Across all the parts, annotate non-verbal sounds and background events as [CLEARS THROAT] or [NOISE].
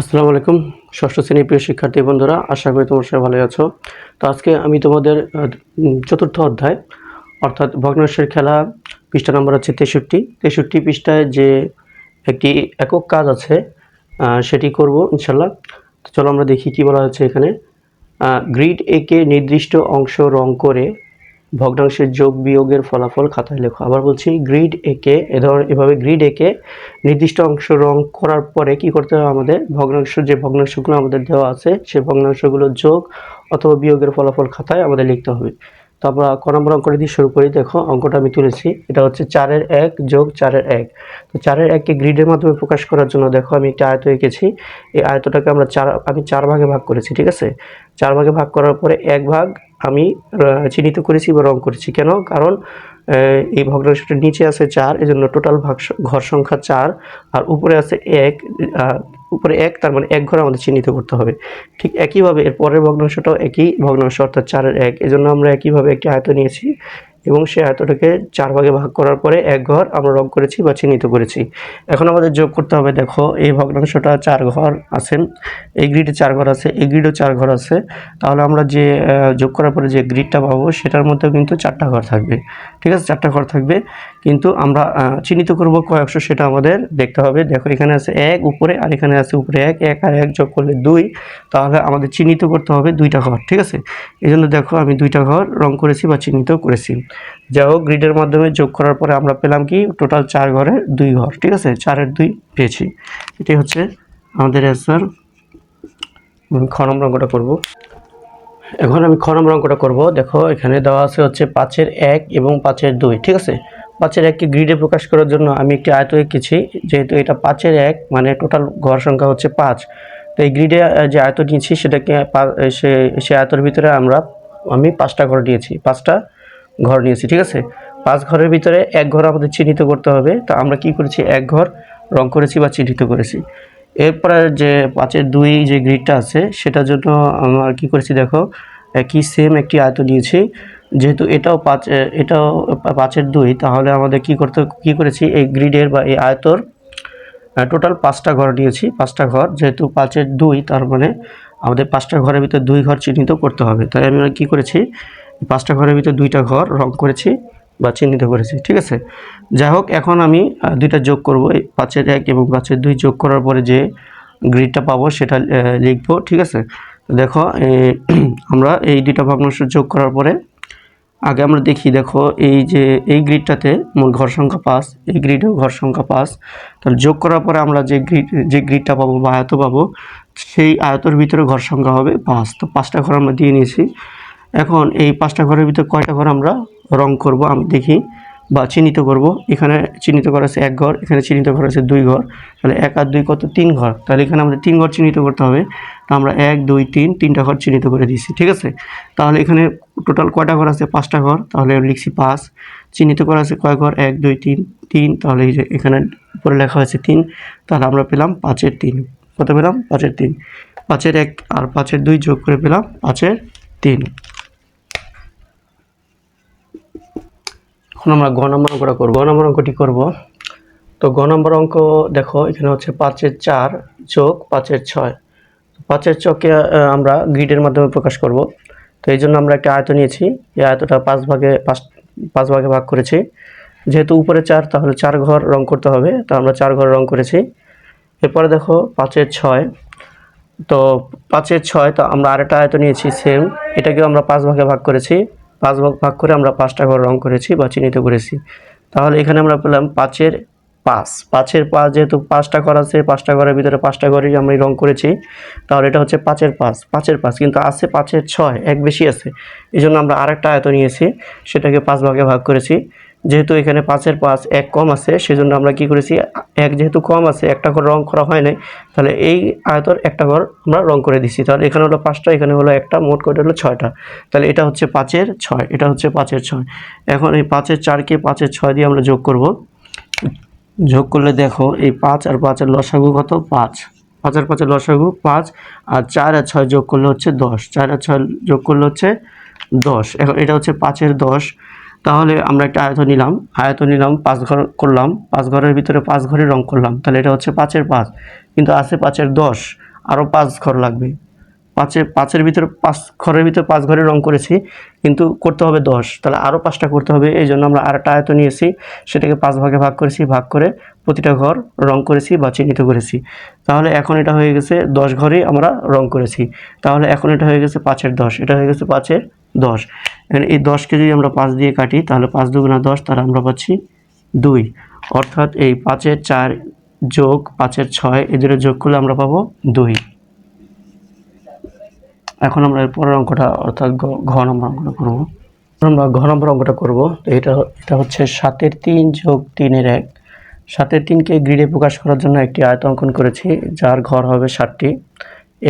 আসসালামু আলাইকুম, ষষ্ঠ শ্রেণির প্রিয় শিক্ষার্থী বন্ধুরা, আশা করি তোমরা সবাই ভালোই আছো। তো আজকে আমি তোমাদের চতুর্থ অধ্যায়, অর্থাৎ ভগ্নাংশের খেলা পৃষ্ঠা নম্বর হচ্ছে তেষট্টি। তেষট্টি পৃষ্ঠায় যে একটি একক কাজ আছে সেটি করব ইনশাল্লাহ তো চলো আমরা দেখি কি বলা হচ্ছে এখানে। গ্রিড একে নির্দিষ্ট অংশ রং করে ভগ্নাংশের যোগ বিয়োগের ফলাফল খাতায় লেখো। আবার বলছি গ্রিড একে এ ধরনের এভাবে গ্রিড একে নির্দিষ্ট অংশ রং করার পরে কি করতে হবে আমাদের? ভগ্নাংশ, যে ভগ্নাংশগুলো আমাদের দেওয়া আছে, সে ভগ্নাংশগুলো যোগ অথবা বিয়োগের ফলাফল খাতায় আমাদের লিখতে হবে। তো আমরা ক নম্বর অঙ্ক দিয়ে শুরু করি। দেখো, অঙ্কটা আমি তুলেছি। এটা হচ্ছে চারের এক যোগ চারের এক। তো চারের এককে গ্রিডের মাধ্যমে প্রকাশ করার জন্য দেখো, আমি একটি আয়ত এঁকেছি। এই আয়তটাকে আমরা চার, আমি চার ভাগে ভাগ করেছি, ঠিক আছে? চার ভাগে ভাগ করার পরে এক ভাগ আমি চিহ্নিত করেছি বা রং করেছি। কেন? কারণ এই ভগ্নাংশটার নিচে আছে চার এই জন্য টোটাল ভাগ ঘর সংখ্যা চার, আর উপরে আছে এক উপরে এক, তার মানে এক ঘর আমাদের চিহ্নিত করতে হবে। ঠিক একইভাবে এর পরের ভগ্নাংশটাও একই ভগ্নাংশ অর্থাৎ চারের এক, এজন্য আমরা একইভাবে একটি আয়ত নিয়েছি। এবং সেই আয়তটাকে চার ভাগে ভাগ করার পরে এক ঘর আমরা রং করেছি বা চিহ্নিত করেছি। এখন আমাদের যোগ করতে হবে, দেখো, এই ভগ্নাংশটা চার ঘর আছে, এই গ্রিডে চার ঘর আছে, এই গ্রিডও চার ঘর আছে। তাহলে আমরা যে যোগ করার পরে যে গ্রিডটা পাবো, সেটার মধ্যেও কিন্তু চারটা ঘর থাকবে। ঠিক আছে? চারটা ঘর থাকবে। কিন্তু আমরা চিহ্নিত করব কয়েকশো, সেটা আমাদের দেখতে হবে। দেখো, এখানে আছে এক উপরে আর এখানে আছে উপরে এক। এক আর এক যোগ করলে দুই। তাহলে আমাদের চিহ্নিত করতে হবে দুইটা ঘর। ঠিক আছে? এই জন্য দেখো, আমি দুইটা ঘর রং করেছি বা চিহ্নিত করেছি। যাই হোক গ্রিডের মাধ্যমে যোগ করার পরে আমরা পেলাম কি? টোটাল চার ঘরের দুই ঘর, ঠিক আছে? চারের দুই পেয়েছি। এটি হচ্ছে আমাদের অ্যান্সার খ নম্বর অঙ্কটা করব। এখন আমি খ নম্বর অঙ্কটা করব। দেখো, এখানে দেওয়া আছে হচ্ছে পাঁচের এক এবং পাঁচের দুই, ঠিক আছে? পাঁচের এককে গ্রিডে প্রকাশ করার জন্য আমি একটি আয়ত এঁকেছি। যেহেতু এটা পাঁচের এক মানে টোটাল ঘর সংখ্যা হচ্ছে পাঁচ। তো এই গ্রিডে যে আয়ত নিয়েছি, সেটাকে সে আয়তর ভিতরে আমরা, আমি পাঁচটা ঘর দিয়েছি। পাঁচটা ঘর নিয়েছি, ঠিক আছে? পাঁচ ঘরের ভিতরে এক ঘর আমাদের চিহ্নিত করতে হবে। তো আমরা কি করেছি? এক ঘর রং করেছি বা চিহ্নিত করেছি। এরপরে যে পাঁচের দুই যে গ্রিডটা আছে, সেটার জন্য আমরা কি করেছি দেখো? একই সেম একটি আয়ত নিয়েছি। যেহেতু এটাও পাঁচ এটাও পাঁচের দুই, তাহলে আমাদের কি করতে, কি করেছি? এই গ্রিডের বা এই আয়তর টোটাল পাঁচটা ঘর নিয়েছি, পাঁচটা ঘর। যেহেতু পাঁচের দুই, তার মানে আমাদের পাঁচটা ঘরের ভিতরে দুই ঘর চিহ্নিত করতে হবে। তাই আমি কি করেছি? পাঁচটা ঘরের ভিতরে দুইটা ঘর রং করেছি বা চিহ্নিত করেছি, ঠিক আছে? যাই হোক, এখন আমি দুইটা যোগ করব, এই পাঁচের এক এবং পাঁচের দুই যোগ করার পরে যে গ্রিডটা পাবো সেটা লিখব, ঠিক আছে? দেখো [CLEARS THROAT] আমরা এই দুইটা ভগ্নাংশ যোগ করার পরে আগে আমরা দেখি, দেখো, এই যে, এই গ্রিডটাতে মোট ঘর সংখ্যা পাঁচ, এই গ্রিডেও ঘর সংখ্যা পাঁচ। তাহলে যোগ করার পরে আমরা যে গ্রিড যে গ্রিডটা পাবো বা আয়ত পাবো, সেই আয়তর ভিতরে ঘর সংখ্যা হবে পাঁচ। তো পাঁচটা ঘর আমরা দিয়ে নিয়েছি। এখন এই পাঁচটা ঘরের ভিতরে কয়টা ঘর আমরা রং করব? আমি দেখি। বা চিহ্নিত করব। এখানে চিহ্নিত করা আছে এক ঘর, এখানে চিহ্নিত করা আছে দুই ঘর। তাহলে এক আর দুই কত? তিন ঘর। তাহলে এখানে আমাদের তিন ঘর চিহ্নিত করতে হবে। তো আমরা এক, দুই, তিন, তিনটা ঘর চিহ্নিত করে দিয়েছি। ঠিক আছে? তাহলে এখানে টোটাল কয়টা ঘর আছে? পাঁচটা ঘর। তাহলে লিখছি পাঁচ। চিহ্নিত করা আছে কয় ঘর? এক, দুই, তিন তিন। তাহলে এই যে এখানে উপরে লেখা হয়েছে তিন। তাহলে আমরা পেলাম পাঁচের তিন। কত পেলাম? পাঁচের তিন। পাঁচের এক আর পাঁচের দুই যোগ করে পেলাম পাঁচের তিন। এখন আমরা গ নম্বর অঙ্কটা করব। গ নম্বর অঙ্কটি করব। তো গ নম্বর অঙ্ক দেখো, এখানে হচ্ছে পাঁচের চার যোগ পাঁচের ছয়। পাঁচের চকে আমরা গ্রিডের মাধ্যমে প্রকাশ করব। তো এই জন্য আমরা একটা আয়ত নিয়েছি। এই আয়তটা পাঁচ ভাগে, পাঁচ পাঁচ ভাগে ভাগ করেছি। যেহেতু উপরে চার, তাহলে চার ঘর রং করতে হবে। তো আমরা চার ঘর রং করেছি। এরপরে দেখো, পাঁচের ছয়। তো পাঁচের ছয়, তো আমরা আরেকটা আয়ত নিয়েছি, সেম। এটাকেও আমরা পাঁচ ভাগে ভাগ করেছি। পাঁচ ভাগ ভাগ করে আমরা পাঁচটা ঘর রং করেছি বা চিহ্নিত করেছি। তাহলে এখানে আমরা পেলাম পাঁচের পাঁচ। পাঁচের পাঁচ যেহেতু পাঁচটা ঘর আছে, পাঁচটা ঘরের ভিতরে পাঁচটা ঘরই আমরা রং করেছি। তাহলে এটা হচ্ছে পাঁচের পাঁচ। পাঁচের পাঁচ কিন্তু আছে পাঁচের ছয়, এক বেশি আছে। এই জন্য আমরা আরেকটা আয়ত নিয়েছি, সেটাকে পাঁচ ভাগে ভাগ করেছি। যেহেতু এখানে পাঁচের পাঁচ, এক কম আছে, সেজন্য আমরা কি করেছি, এক যেহেতু কম আছে, একটা ঘর রং করা হয় নাই, তাহলে এই আয়তর একটা ঘর আমরা রং করে দিছি। তাহলে এখানে হলো পাঁচটা, এখানে হলো একটা, মোট করে হলো ছয়টা। তাহলে এটা হচ্ছে পাঁচের ছয়, এটা হচ্ছে পাঁচের ছয়। এখন এই পাঁচের চারকে পাঁচের ছয় দিয়ে আমরা যোগ করব। যোগ করলে দেখো, এই পাঁচ আর পাঁচের লসাগু কত? পাঁচ। পাঁচ আর পাঁচের লসাগু পাঁচ, আর চার আর ছয় যোগ করলে হচ্ছে দশ। চার আর ছয় যোগ করলে হচ্ছে দশ। এখন এটা হচ্ছে পাঁচের দশ। তাহলে আমরা একটা আয়ত নিলাম আয়ত নিলাম, পাঁচ ঘর করলাম, পাঁচ ঘরের ভিতরে পাঁচ ঘরে রং করলাম, তাহলে এটা হচ্ছে পাঁচের পাঁচ, কিন্তু আছে পাঁচের দশ, আরও পাঁচ ঘর লাগবে। পাঁচের পাঁচের ভিতরে পাঁচ ঘরের ভিতরে পাঁচ ঘরে রং করেছি, কিন্তু করতে হবে দশ। তাহলে আরও পাঁচটা করতে হবে, এই জন্য আমরা আরেকটা আয়ত নিয়েছি, সেটাকে পাঁচ ভাগে ভাগ করেছি, ভাগ করে প্রতিটা ঘর রং করেছি বা চিহ্নিত করেছি। তাহলে এখন এটা হয়ে গেছে দশ ঘরেই আমরা রং করেছি। তাহলে এখন এটা হয়ে গেছে পাঁচের দশ, এটা হয়ে গেছে পাঁচের দশ। এখানে এই দশকে যদি আমরা পাঁচ দিয়ে কাটি, তাহলে পাঁচ দুগুণা দশ, তাহলে আমরা পাচ্ছি দুই। অর্থাৎ এই পাঁচের চার যোগ পাঁচের ছয় এদের যোগ করলে আমরা পাবো দুই। এখন আমরা এর পরের অঙ্কটা, অর্থাৎ ঘ নম্বর অঙ্কটা করব। আমরা ঘ নম্বর অঙ্কটা করব। তো এটা এটা হচ্ছে সাতের তিন যোগ তিনের এক। সাতের তিনকে গ্রিডে প্রকাশ করার জন্য একটি আয়ত অঙ্কন করেছি, যার ঘর হবে ষাটটি।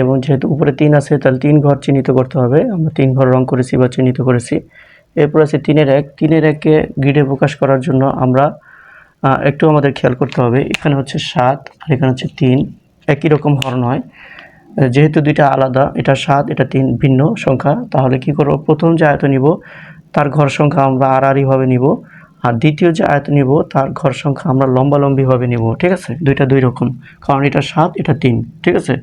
এবং যেহেতু উপরে তিন আছে, তাহলে তিন ঘর চিহ্নিত করতে হবে। আমরা তিন ঘর রং করেছি বা চিহ্নিত করেছি। এরপর আছে তিনের এক। তিনের এককে গ্রিডে প্রকাশ করার জন্য আমরা একটু আমাদের খেয়াল করতে হবে। এখানে হচ্ছে সাত আর এখানে হচ্ছে তিন। একই রকম হর নয়। যেহেতু দুইটা আলাদা, এটা সাত, এটা তিন, ভিন্ন সংখ্যা, তাহলে কি করব? প্রথম যে আয়ত নিব, তার ঘর সংখ্যা আমরা আড়াআড়িভাবে নিব। আর দ্বিতীয় যে আয়ত নিব, তার ঘর সংখ্যা আমরা লম্বালম্বিভাবে নিব, ঠিক আছে? দুইটা দুই রকম, কারণ এটা সাত, এটা তিন, ঠিক আছে?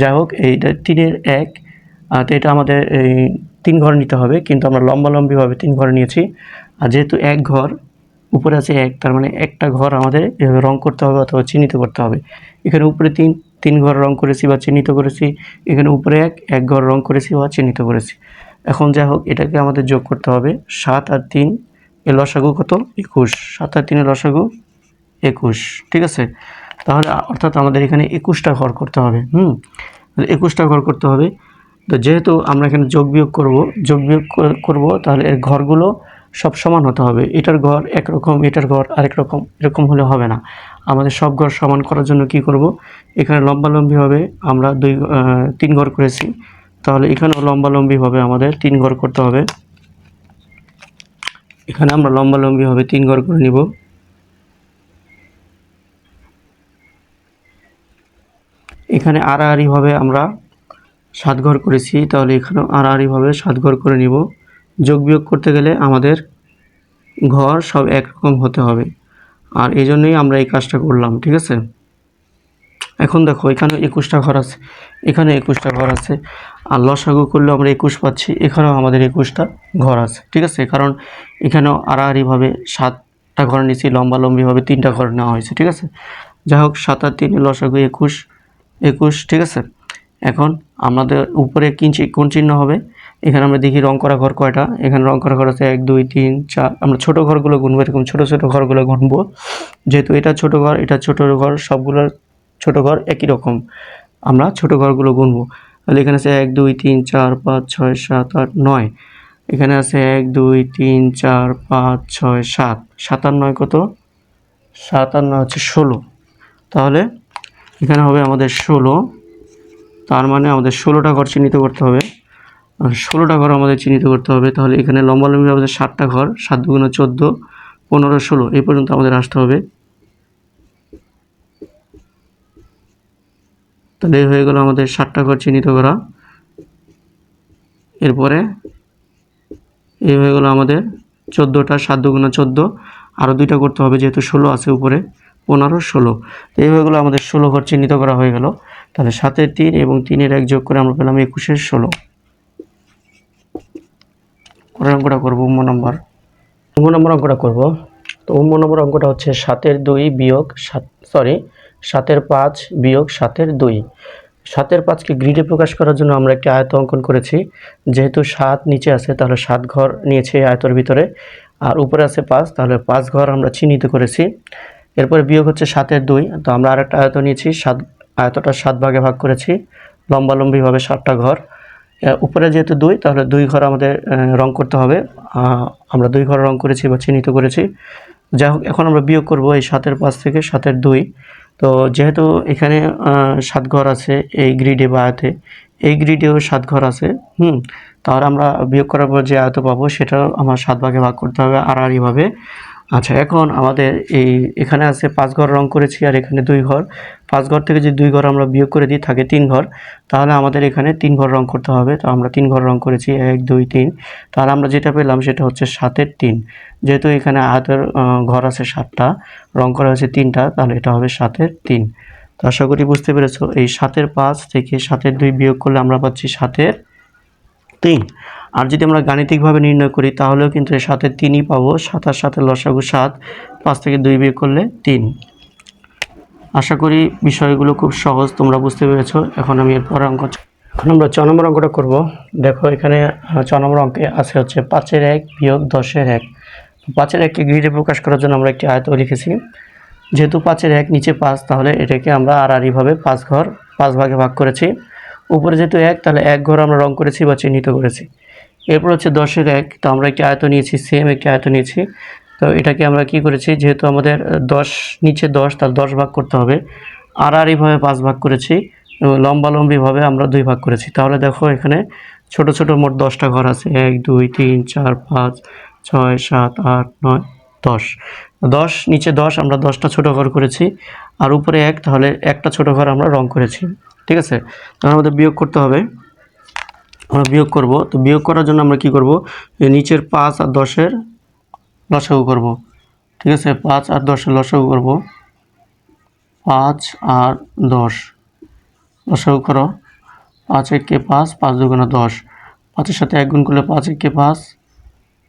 যাই হোক, এইটা তিনের এক তো এটা আমাদের এই তিন ঘর নিতে হবে, কিন্তু আমরা লম্বালম্বিভাবে তিন ঘর নিয়েছি। আর যেহেতু এক ঘর, উপরে আছে এক, তার মানে একটা ঘর আমাদের এভাবে রং করতে হবে অথবা চিহ্নিত করতে হবে। এখানে উপরে তিন তিন ঘর রং করেছি বা চিহ্নিত করেছি, এখানে উপরে এক এক ঘর রং করেছি বা চিহ্নিত করেছি। এখন যাই হোক, এটাকে আমাদের যোগ করতে হবে সাত আর তিন, এ লসাগু কত? একুশ। সাত আর তিনের লসাগু একুশ। ঠিক আছে? তাহলে অর্থাৎ আমাদের এখানে একুশটা ঘর করতে হবে, হুম? একুশটা ঘর করতে হবে। তো যেহেতু আমরা এখানে যোগ বিয়োগ করব, যোগ বিয়োগ করব, তাহলে এর ঘরগুলো সব সমান হতে হবে। এটার ঘর একরকম এটার ঘর আরেক রকম, এরকম হলে হবে না। আমাদের সব ঘর সমান করার জন্য কি করব? এখানে লম্বালম্বিভাবে আমরা দুই তিন ঘর করেছি। তাহলে এখানেও লম্বালম্বিভাবে আমাদের তিন ঘর করতে হবে। এখানে আমরা লম্বালম্বিভাবে তিন ঘর করে নিব। এখানে আড়াআড়িভাবে আমরা সাত ঘর করেছি। তাহলে এখানেও আড়াআড়িভাবে সাত ঘর করে নিব। যোগ বিয়োগ করতে গেলে আমাদের ঘর সব একরকম হতে হবে। আর এই জন্যই আমরা এই কাজটা করলাম, ঠিক আছে? এখন দেখো এখানে একুশটা ঘর আছে, এখানে একুশটা ঘর আছে, আর লসাগু করলে আমরা একুশ পাচ্ছি, এখানেও আমাদের একুশটা ঘর আছে, ঠিক আছে? কারণ এখানেও আড়াআড়িভাবে সাতটা ঘর নিয়েছি, লম্বালম্বিভাবে তিনটা ঘর নেওয়া হয়েছে, ঠিক আছে? যাই হোক, সাত আর তিন, লসাগু একুশ একুশ, ঠিক আছে? এখন আমাদের উপরে কিঞ্চি কোন চিহ্ন হবে? এখানে আমরা দেখি রং করা ঘর কয়টা? এখানে রং করা ঘর আছে এক, দুই, তিন, চার। আমরা ছোট ঘরগুলো গুনবো, এরকম ছোটো ছোটো ঘরগুলো গুনবো। যেহেতু এটা ছোট ঘর, এটা ছোট ঘর, সবগুলোর ছোট ঘর একই রকম। আমরা ছোট ঘরগুলো গুনবো। তাহলে এখানে আছে এক, দুই, তিন, চার, পাঁচ, ছয়, সাত, আট, নয়। এখানে আছে এক, দুই, তিন, চার, পাঁচ, ছয়, সাত। সাত আর নয় কত? সাত আর নয় হচ্ছে ষোলো। তাহলে এখানে হবে আমাদের ষোলো। তার মানে আমাদের ষোলোটা ঘর চিহ্নিত করতে হবে। আর ষোলোটা ঘর আমাদের চিহ্নিত করতে হবে। তাহলে এখানে লম্বালম্বি আমাদের ষাটটা ঘর, সাত দুগুণে চোদ্দ, পনেরো, ষোলো, এই পর্যন্ত আমাদের আসতে হবে। তাহলে হয়ে গেল আমাদের ষাটটা ঘর চিহ্নিত করা। এরপরে এই হয়ে গেলো আমাদের চোদ্দোটা, সাত দুগুণা চোদ্দ আরও দুইটা করতে হবে যেহেতু ষোলো আছে উপরে, পনেরো, ষোলো। এই হয়ে গেলো আমাদের ষোলো ঘর চিহ্নিত করা হয়ে গেল। তাহলে সাতের তিন এবং তিনের এক যোগ করে আমরা পেলাম একুশের ষোলো। অঙ্কটা করব উম্ম নম্বর। উম্ম নম্বর অঙ্কটা করব। তো উম্ম নম্বর অঙ্কটা হচ্ছে সাতের দুই বিয়োগ সাত সরি সাতের পাঁচ বিয়োগ সাতের দুই। সাতের পাঁচকে গ্রিডে প্রকাশ করার জন্য আমরা একটি আয়ত অঙ্কন করেছি। যেহেতু সাত নিচে আছে, তাহলে সাত ঘর নিয়েছে আয়তর ভিতরে। আর উপরে আছে পাঁচ, তাহলে পাঁচ ঘর আমরা চিহ্নিত করেছি। এরপরে বিয়োগ হচ্ছে সাতের দুই, তো আমরা আরেকটা আয়ত নিয়েছি, সাত, আয়তটা সাত ভাগে ভাগ করেছি। লম্বালম্বিভাবে সাতটা ঘর। উপরে যেহেতু দুই, তাহলে দুই ঘর আমাদের রং করতে হবে। আমরা দুই ঘর রং করেছি বা চিহ্নিত করেছি। যাই হোক, এখন আমরা বিয়োগ করব এই সাতের পাঁচ থেকে সাতের দুই। তো যেহেতু এখানে সাত ঘর আছে এই গ্রিডে বা আয়তে, এই গ্রিডেও সাত ঘর আছে, হুম, তাহলে আমরা বিয়োগ করার পর যে আয়ত পাবো সেটাও আমার সাত ভাগে ভাগ করতে হবে আর আড়াআড়িভাবে। আচ্ছা এখন আমাদের এই এখানে আছে পাঁচ ঘর রং করেছি আর এখানে দুই ঘর। পাঁচ ঘর থেকে যদি দুই ঘর আমরা বিয়োগ করে দিই, থাকে তিন ঘর, তাহলে আমাদের এখানে তিন ঘর রং করতে হবে। তো আমরা তিন ঘর রং করেছি, এক, দুই, তিন। তাহলে আমরা যেটা পেলাম সেটা হচ্ছে সাতের তিন। যেহেতু এখানে আয়তের ঘর আছে সাতটা, রং করা হয়েছে তিনটা, তাহলে এটা হবে সাতের তিন। তো আশা করি বুঝতে পেরেছ, এই সাতের পাঁচ থেকে সাতের দুই বিয়োগ করলে আমরা পাচ্ছি সাতের তিন। আর যদি আমরা গাণিতিকভাবে নির্ণয় করি, তাহলেও কিন্তু এর সাথে তিনই পাবো সাতের লসাগু সাত, পাঁচ থেকে দুই বিয়ে করলে তিন। আশা করি বিষয়গুলো খুব সহজ, তোমরা বুঝতে পেরেছ। এখন আমি এরপর অঙ্ক এখন আমরা ছ নম্বর অঙ্কটা করব। দেখো, এখানে ছ নম্বর অঙ্কে আছে হচ্ছে পাঁচের এক বিয়োগ দশের এক। পাঁচের এককে গ্রিডে প্রকাশ করার জন্য আমরা একটি আয়ত লিখেছি। যেহেতু পাঁচের এক নিচে পাঁচ, তাহলে এটাকে আমরা আড়াআড়িভাবে পাঁচ ঘর, পাঁচ ভাগে ভাগ করেছি। উপরে যেহেতু এক, তাহলে এক ঘর আমরা রং করেছি বা চিহ্নিত করেছি। এরপর হচ্ছে দশের এক, তো আমরা একটি আয়ত নিয়েছি সেম একটি আয়ত নিয়েছি। তো এটাকে আমরা কি করেছি, যেহেতু আমাদের দশ, নিচে দশ তার দশ ভাগ করতে হবে। আর আড়াআড়িভাবে পাঁচ ভাগ করেছি লম্বালম্বিভাবে আমরা দুই ভাগ করেছি। তাহলে দেখো এখানে ছোট ছোট মোট দশটা ঘর আছে। এক, দুই, তিন, চার, পাঁচ, ছয়, সাত, আট, নয়, দশ। দশ, নিচে দশ, আমরা দশটা ছোট ঘর করেছি। আর উপরে এক, তাহলে একটা ছোট ঘর আমরা রং করেছি। ঠিক আছে? তাহলে আমাদের বিয়োগ করতে হবে। আমরা বিয়োগ করব। তো বিয়োগ করার জন্য আমরা কি করব? নিচের পাঁচ আর দশের লসাগু করব। ঠিক আছে? পাঁচ আর দশের লসাগু করব। পাঁচ আর দশ। লসাগু করো। পাঁচ একে পাঁচ পাঁচ দুগুণা দশ। পাঁচের সাথে এক গুণ করলে পাঁচ একে পাঁচ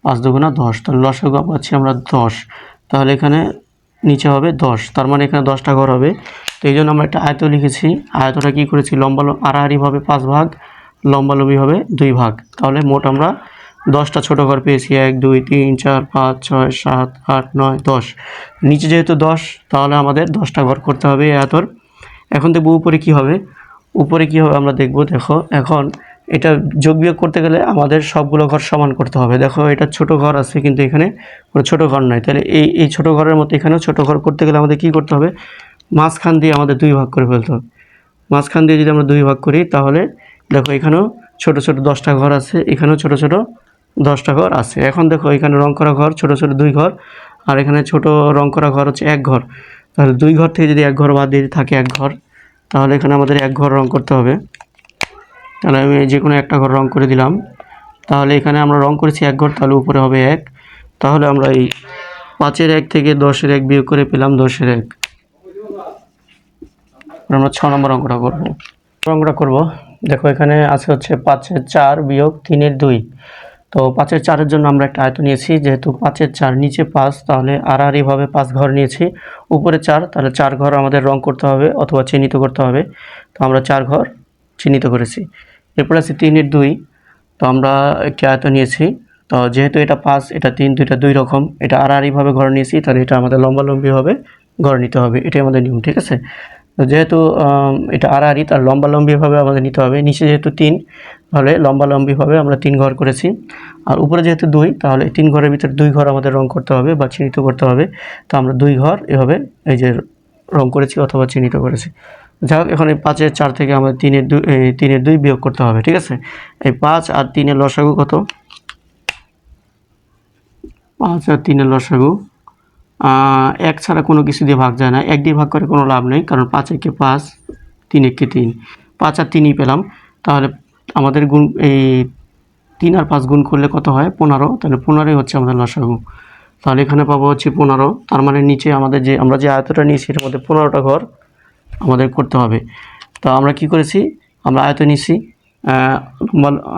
পাঁচ দুগুণা দশ। তাহলে লসাগু পাচ্ছি আমরা দশ। তাহলে এখানে নিচে হবে দশ। তার মানে এখানে দশটা ঘর হবে। তো এই জন্য আমরা একটা আয়ত লিখেছি। আয়তটা কী করেছি? লম্বা আড়াআড়িভাবে পাঁচ ভাগ লম্বালম্বি হবে দুই ভাগ। তাহলে মোট আমরা দশটা ছোট ঘর পেয়েছি, এক, দুই, তিন, চার, পাঁচ, ছয়, সাত, আট, নয়, দশ। নিচে যেহেতু দশ, তাহলে আমাদের দশটা ঘর করতে হবে এই আয়তর এখন দেখব উপরে কি হবে। উপরে কি হবে আমরা দেখব, দেখো। এখন এটা যোগ বিয়োগ করতে গেলে আমাদের সবগুলো ঘর সমান করতে হবে। দেখো, এটা ছোট ঘর আছে কিন্তু এখানে কোনো ছোট ঘর নাই। তাহলে এই এই ছোট ঘরের মতো এখানেও ছোট ঘর করতে গেলে আমাদের কি করতে হবে? মাঝখান দিয়ে আমাদের দুই ভাগ করে ফেলতে হবে। মাঝখান দিয়ে যদি আমরা দুই ভাগ করি, তাহলে দেখো এখানেও ছোট ছোট দশটা ঘর আছে, এখানেও ছোট ছোট দশটা ঘর আছে। এখন দেখো এখানে রং করা ঘর, ছোট ছোট দুই ঘর, আর এখানে ছোট রং করা ঘর হচ্ছে এক ঘর। তাহলে দুই ঘর থেকে যদি এক ঘর বাদ দিয়ে থাকে এক ঘর, তাহলে এখানে আমাদের এক ঘর রং করতে হবে। তাহলে আমি যে কোনো একটা ঘর রং করে দিলাম। তাহলে এখানে আমরা রং করেছি এক ঘর, তাহলে উপরে হবে এক। তাহলে আমরা এই পাঁচের এক থেকে দশের এক বিয়োগ করে পেলাম দশের এক। আমরা ছ নম্বর অঙ্কটা করব। অঙ্কটা করব। দেখো, এখানে আছে হচ্ছে পাঁচের চার বিয়োগ তিনের দুই। তো পাঁচের চারের জন্য আমরা একটা আয়ত নিয়েছি। যেহেতু পাঁচের চার নিচে পাঁচ, তাহলে আড়াআড়িভাবে পাঁচ ঘর নিয়েছি। উপরে চার, তাহলে চার ঘর আমাদের রং করতে হবে অথবা চিহ্নিত করতে হবে। তো আমরা চার ঘর চিহ্নিত করেছি। এরপর আছে তিনের দুই। তো আমরা একটি আয়ত নিয়েছি। তো যেহেতু এটা পাঁচ, এটা তিন, দুইটা দুই রকম, এটা আড়াআড়িভাবে ঘর নিয়েছি, তাহলে এটা আমাদের লম্বালম্বিভাবে ঘর নিতে হবে। এটাই আমাদের নিয়ম, ঠিক আছে? তো যেহেতু এটা আড়াআড়ি, তার লম্বালম্বিভাবে আমাদের নিতে হবে। নিচে যেহেতু তিন, তাহলে লম্বালম্বিভাবে আমরা তিন ঘর করেছি। আর উপরে যেহেতু দুই, তাহলে তিন ঘরের ভিতরে দুই ঘর আমাদের রং করতে হবে বা চিহ্নিত করতে হবে। তো আমরা দুই ঘর এভাবে এই যে রং করেছি অথবা চিহ্নিত করেছি। যাই হোক, এখন এই পাঁচের চার থেকে আমাদের তিনের দুই তিনের দুই বিয়োগ করতে হবে, ঠিক আছে? এই পাঁচ আর তিনের লসাগু কত? পাঁচ আর তিনের লসাগু এক ছাড়া কোনো কিছু দিয়ে ভাগ যায় না। এক দিয়ে ভাগ করে কোনো লাভ নেই, কারণ পাঁচ একে পাঁচ, তিন একে তিন। পাঁচ আর তিনই পেলাম। তাহলে আমাদের গুণ, এই তিন আর পাঁচ গুণ করলে কত হয়? পনেরো। তাহলে পনেরোই হচ্ছে আমাদের লসাগু। তাহলে এখানে পাবো হচ্ছে পনেরো। তার মানে নিচে আমাদের যে, আমরা যে আয়তটা নিয়েছি, এটার মধ্যে পনেরোটা ঘর আমাদের করতে হবে। তো আমরা কি করেছি? আমরা আয়ত নিয়েছি।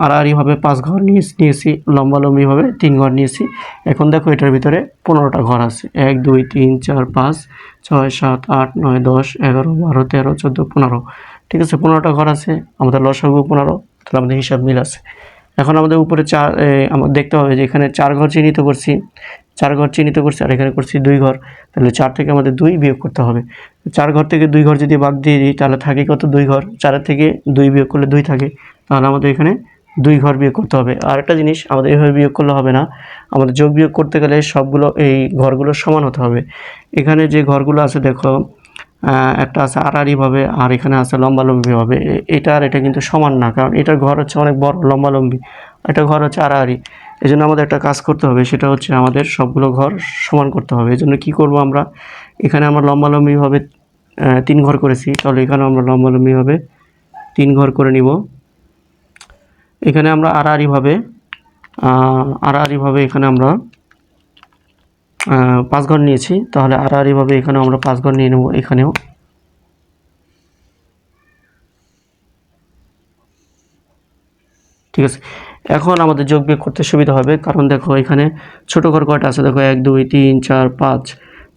আড়াআড়িভাবে পাঁচ ঘর নিয়ে নিয়েছি, লম্বালম্বিভাবে তিন ঘর নিয়েছি। এখন দেখো এটার ভিতরে পনেরোটা ঘর আছে। এক, দুই, তিন, চার, পাঁচ, ছয়, সাত, আট, নয়, দশ, এগারো, বারো, তেরো, চোদ্দ, পনেরো। ঠিক আছে, পনেরোটা ঘর আছে, আমাদের লসাগু পনেরো, তাহলে আমাদের হিসাব মিল আছে। এখন আমাদের উপরে চার আমার দেখতে হবে যে এখানে চার ঘর চিহ্নিত করছি। চার ঘর চিহ্নিত করছি আর এখানে করছি দুই ঘর, তাহলে চার থেকে আমাদের দুই বিয়োগ করতে হবে। চার ঘর থেকে দুই ঘর যদি বাদ দিয়ে দিই, তাহলে থাকে কত? দুই ঘর। চারের থেকে দুই বিয়োগ করলে দুই থাকে, তাহলে আমাদের এখানে দুই ঘর বিয়োগ করতে হবে। আর একটা জিনিস, আমাদের এভাবে বিয়োগ করলে হবে না। আমাদের যোগ বিয়োগ করতে গেলে সবগুলো এই ঘরগুলো সমান হতে হবে। এখানে যে ঘরগুলো আছে, দেখো একটা আছে আড়াআড়িভাবে আর এখানে আছে লম্বালম্বিভাবে এটা আর এটা কিন্তু সমান না, কারণ এটার ঘর হচ্ছে অনেক বড়, লম্বালম্বি। এটা ঘর হচ্ছে আড়াআড়ি। এই জন্য আমাদের একটা কাজ করতে হবে, সেটা হচ্ছে আমাদের সবগুলো ঘর সমান করতে হবে। এই জন্য কী করব আমরা? এখানে আমরা লম্বালম্বিভাবে তিন ঘর করেছি। তাহলে এখানে আমরা লম্বালম্বিভাবে তিন ঘর করে নিব। এখানে আমরা আড়াআড়িভাবে আড়াআড়িভাবে এখানে আমরা পাঁচ ঘর নিয়েছি, তাহলে আর আর এভাবে এখানেও আমরা পাঁচ ঘর নিয়ে নেব, এখানেও। ঠিক আছে। এখন আমাদের যোগ বিয়োগ করতে সুবিধা হবে, কারণ দেখো এখানে ছোট ঘর কয়টা আছে? দেখো এক, দুই, তিন, চার, পাঁচ,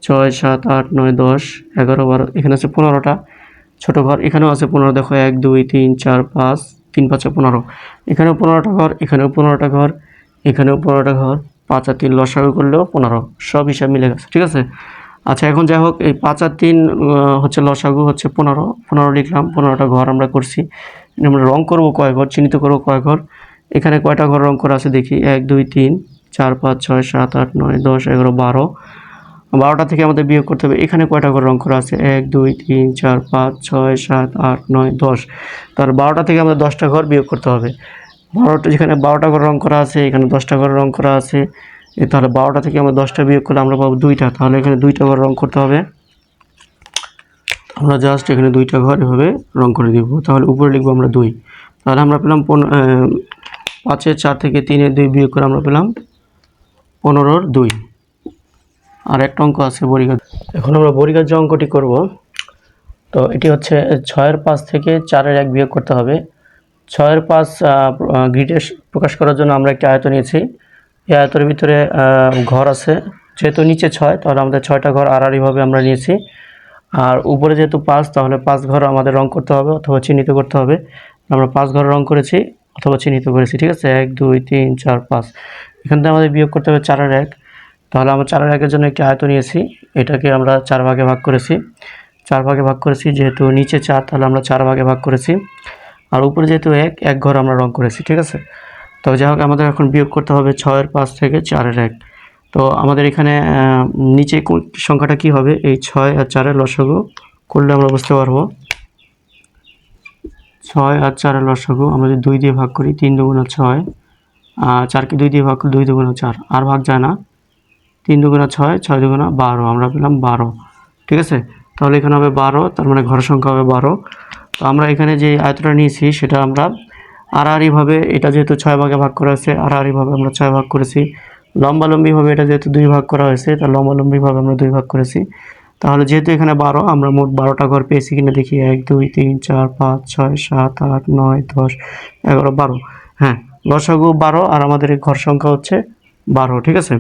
ছয়, সাত, আট, নয়, দশ, এগারো, বারো, এখানে আছে পনেরোটা। ছোট ঘর এখানেও আছে পনেরো, দেখো এক, দুই, তিন, চার, পাঁচ, তিন, পাঁচে পনেরো। এখানেও পনেরোটা ঘর, এখানেও পনেরোটা ঘর, এখানেও পনেরোটা ঘর। পাঁচ আর তিন লসাগু করলেও পনেরো, সব হিসাব মিলে গেছে, ঠিক আছে? আচ্ছা এখন যাই হোক, এই পাঁচ আর তিন হচ্ছে লসাগু হচ্ছে পনেরো পনেরো লিখলাম, পনেরোটা ঘর আমরা করছি। আমরা রং করব কয় ঘর, চিহ্নিত করব কয় ঘর। এখানে কয়টা ঘর রং করা আছে দেখি, এক, দুই, তিন, চার, পাঁচ, ছয়, সাত, আট, নয়, দশ, এগারো, বারো। বারোটা থেকে আমাদের বিয়োগ করতে হবে, এখানে কয়টা ঘর রং করা আছে? এক, দুই, তিন, চার, পাঁচ, ছয়, সাত, আট, নয়, দশ। তার বারোটা থেকে আমাদের দশটা ঘর বিয়োগ করতে হবে। বারোটা, যেখানে বারোটা ঘর রং করা আছে, এখানে দশটা ঘর রং করা আছে। তাহলে বারোটা থেকে আমরা দশটা বিয়োগ করলে আমরা পাবো দুইটা। তাহলে এখানে দুইটা ঘর রং করতে হবে। আমরা জাস্ট এখানে দুইটা ঘর এভাবে রং করে দিব। তাহলে উপরে লিখব আমরা দুই। তাহলে আমরা পেলাম পন পাঁচের চার থেকে তিনের দুই বিয়োগ করে আমরা পেলাম পনেরোর দুই। আর একটা অঙ্ক আছে বরিগাছ এখন আমরা বরিগাছ যে অঙ্কটি করব, তো এটি হচ্ছে ছয়ের পাঁচ থেকে চারের এক বিয়োগ করতে হবে। ছয়ের পাঁচ গ্রিডে প্রকাশ করার জন্য আমরা একটি আয়ত নিয়েছি। এই আয়তের ভিতরে ঘর আছে। যেহেতু নিচে ছয়, তাহলে আমাদের ছয়টা ঘর আড়াআড়িভাবে আমরা নিয়েছি। আর উপরে যেহেতু পাঁচ, তাহলে পাঁচ ঘর আমাদের রং করতে হবে অথবা চিহ্নিত করতে হবে। আমরা পাঁচ ঘর রং করেছি অথবা চিহ্নিত করেছি, ঠিক আছে? এক, দুই, তিন, চার, পাঁচ। এখান থেকে আমাদের বিয়োগ করতে হবে চারের এক। তাহলে আমরা চারের একের জন্য একটি আয়ত নিয়েছি। এটাকে আমরা চার ভাগে ভাগ করেছি। চার ভাগে ভাগ করেছি, যেহেতু নিচে চার, তাহলে আমরা চার ভাগে ভাগ করেছি। আর উপরে যেহেতু এক এক ঘর আমরা রং করেছি, ঠিক আছে? তো যাই হোক, আমাদের এখন বিয়োগ করতে হবে ছয়ের পাঁচ থেকে চারের এক। তো আমাদের এখানে নিচে সংখ্যাটা কি হবে? এই ছয় আর চারের লসগু করলে আমরা বুঝতে পারব। ছয় আর চারের লসগু আমরা যদি দুই দিয়ে ভাগ করি, তিন দুগুণা ছয়, আর চারকে দুই দিয়ে ভাগ করি দুই দুগুণা চার। আর ভাগ যায় না। তিন দুগুণা ছয় ছয় দুগুণা বারো, আমরা পেলাম বারো, ঠিক আছে? তাহলে এখানে হবে বারো, তার মানে ঘর সংখ্যা হবে বারো। তো আমরা এখানে যে আয়তটা নিয়েছি, সেটা আমরা আড়াআড়িভাবে এটা যেহেতু ছয় ভাগে ভাগ করা হয়েছে আড়াআড়িভাবে আমরা ছয় ভাগ করেছি। লম্বালম্বিভাবে এটা যেহেতু দুই ভাগ করা হয়েছে তার লম্বালম্বিভাবে আমরা দুই ভাগ করেছি। তাহলে যেহেতু এখানে বারো, আমরা মোট বারোটা ঘর পেয়েছি কিনা দেখি। এক, দুই, তিন, চার, পাঁচ, ছয়, সাত, আট, নয়, দশ, এগারো, বারো। হ্যাঁ লসাগু বারো আর আমাদের এই ঘর সংখ্যা হচ্ছে বারো, ঠিক আছে?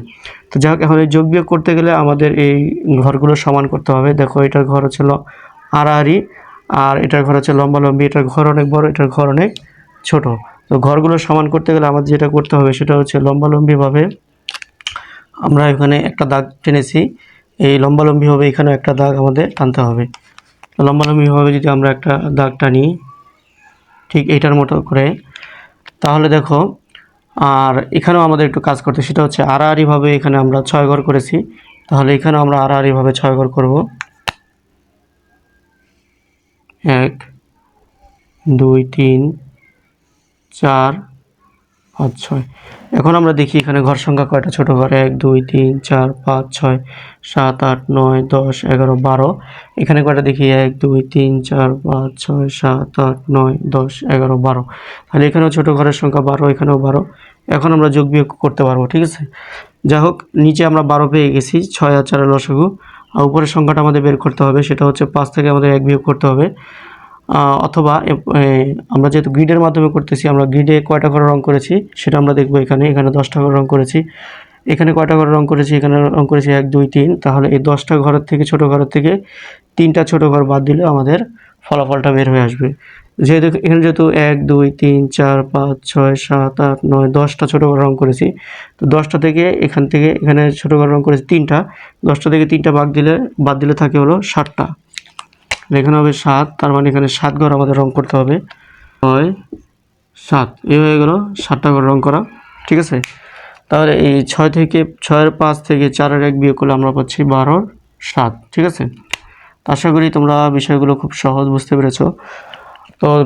তো যাই হোক, এখন এই যোগ বিয়োগ করতে গেলে আমাদের এই ঘরগুলো সমান করতে হবে। দেখো, এটার ঘর হচ্ছে ল- আড়াআড়ি। আর এটার ঘর হচ্ছে লম্বালম্বি এটার ঘর অনেক বড়, এটার ঘর অনেক ছোট। তো ঘরগুলো সমান করতে গেলে আমাদের যেটা করতে হবে সেটা হচ্ছে লম্বালম্বিভাবে আমরা এখানে একটা দাগ টেনেছি। এই লম্বালম্বিভাবে এখানেও একটা দাগ আমাদের টানতে হবে। তো লম্বালম্বিভাবে যদি আমরা একটা দাগ টানি, ঠিক এইটার মতো করে, তাহলে দেখো, আর এখানেও আমাদের একটু কাজ করতে সেটা হচ্ছে আড়াআড়িভাবে এখানে আমরা ছয় ঘর করেছি। তাহলে এখানেও আমরা আড়াআড়িভাবে ছয় ঘর করব। এক, দুই, তিন, চার, পাঁচ, ছয়। এখন আমরা দেখি এখানে ঘর সংখ্যা কয়টা? ছোট ঘর এক, দুই, তিন, চার, পাঁচ, ছয়, সাত, আট, নয়, দশ, এগারো, বারো। এখানে কয়টা দেখি? এক, দুই, তিন, চার, পাঁচ, ছয়, সাত, আট, নয়, দশ, এগারো, বারো। তাহলে এখানেও ছোট ঘরের সংখ্যা বারো, এখানেও বারো। এখন আমরা যোগ বিয়োগ করতে পারব, ঠিক আছে? যাই হোক, নিচে আমরা বারো পেয়ে গেছি, ছয় আর চারের লসাগু। উপরের সংখ্যাটা আমাদের বের করতে হবে, সেটা হচ্ছে পাঁচ থেকে আমাদের এক বিয়োগ করতে হবে। অথবা আমরা যেহেতু গ্রিডের মাধ্যমে করতেছি, আমরা গ্রিডে কয়টা করে রং করেছি, সেটা আমরা দেখব এখানে এখানে দশটা করে রং করেছি। এখানে কয়টা করে রং করেছি, এখানে রং করেছি এক, দুই, তিন, তাহলে এই দশটা ঘরের থেকে ছোট ঘরের থেকে তিনটা ছোট ঘর বাদ দিলে আমাদের ফলাফলটা বের হয়ে আসবে। যেহেতু এখানে যেহেতু এক, দুই, তিন, চার, পাঁচ, ছয়, সাত, আট, নয়, দশটা ছোটো ঘর রং করেছি। তো দশটা থেকে এখান থেকে এখানে ছোটো ঘর রং করেছি তিনটা। দশটা থেকে তিনটা বাদ দিলে বাদ দিলে থাকে হলো ষাটটা এখানে হবে সাত, তার মানে এখানে সাত ঘর আমাদের রং করতে হবে। ছয়, সাত, এ হয়ে গেলো সাতটা ঘর রং করা। ঠিক আছে? তাহলে এই ছয় থেকে, ছয়ের পাঁচ থেকে চারের এক বিয়োগ করলে আমরা পাচ্ছি বারোর সাত। ঠিক আছে? আশা করি তোমরা বিষয়গুলো খুব সহজ বুঝতে পেরেছ।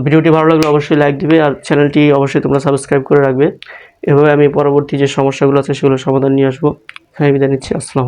ভিডিওটি ভালো লাগলে অবশ্যই লাইক দিবে আর চ্যানেলটি অবশ্যই তোমরা সাবস্ক্রাইব করে রাখবে। এভাবে আমি পরবর্তী যে সমস্যাগুলো আছে সেগুলো সমাধান নিয়ে আসব। হ্যাঁ বিদায় নিচ্ছি। আসসালাম